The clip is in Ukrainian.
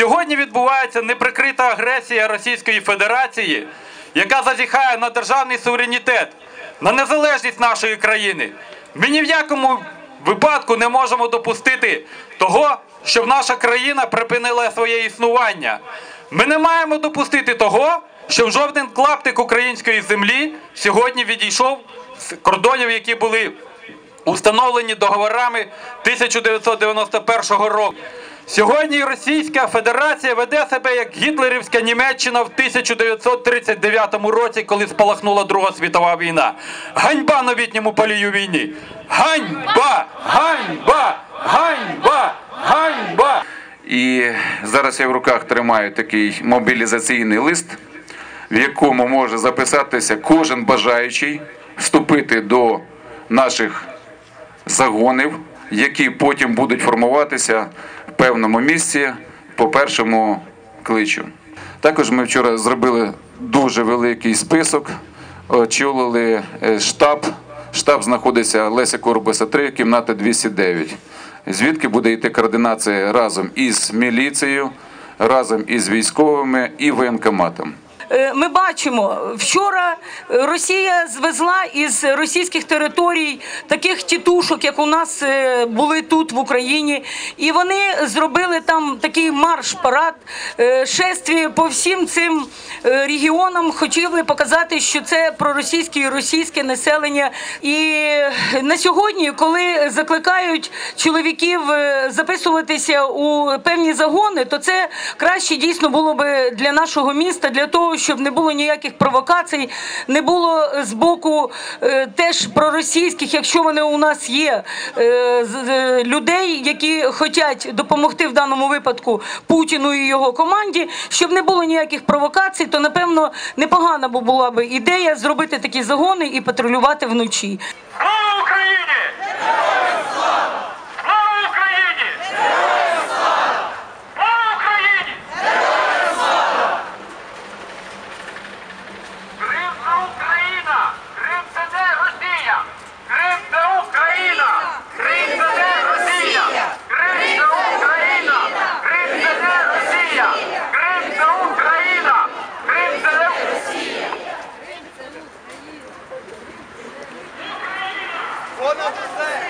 Сьогодні відбувається неприкрита агресія Російської Федерації, яка зазіхає на державний суверенітет, на незалежність нашої країни. Ми ні в якому випадку не можемо допустити того, щоб наша країна припинила своє існування. Ми не маємо допустити того, щоб жоден клаптик української землі сьогодні відійшов з кордонів, які були установлені договорами 1991 року. Сьогодні Російська Федерація веде себе як гітлерівська Німеччина в 1939 році, коли спалахнула Друга світова війна. Ганьба новітньому полію війні! Ганьба! Ганьба! Ганьба! Ганьба! І зараз я в руках тримаю такий мобілізаційний лист, в якому може записатися кожен бажаючий вступити до наших загонів, які потім будуть формуватися в певному місці по першому кличу. Також ми вчора зробили дуже великий список, очолили е, штаб. Штаб знаходиться Леся Корбуса 3, кімната 209. Звідки буде йти координація разом із міліцією, разом із військовими і воєнкоматом. Е, Ми бачимо, вчора Росія звезла із російських територій таких тітушок, як у нас е, були тут в Україні, і вони зробили там такий марш-парад, е, шестві по всім цим регіонам. Хотіли показати, що це проросійське і російське населення. І на сьогодні, коли закликають чоловіків записуватися у певні загони, то це краще дійсно було би для нашого міста, для того, щоб не було ніяких провокацій, не було з боку е, теж проросійських, якщо вони у нас є, е, з- людей, які хочуть допомогти в даному випадку Путіну і його команді, щоб не було ніяких провокацій, то напевно непогана була би ідея зробити такі загони і патрулювати вночі. One of the same.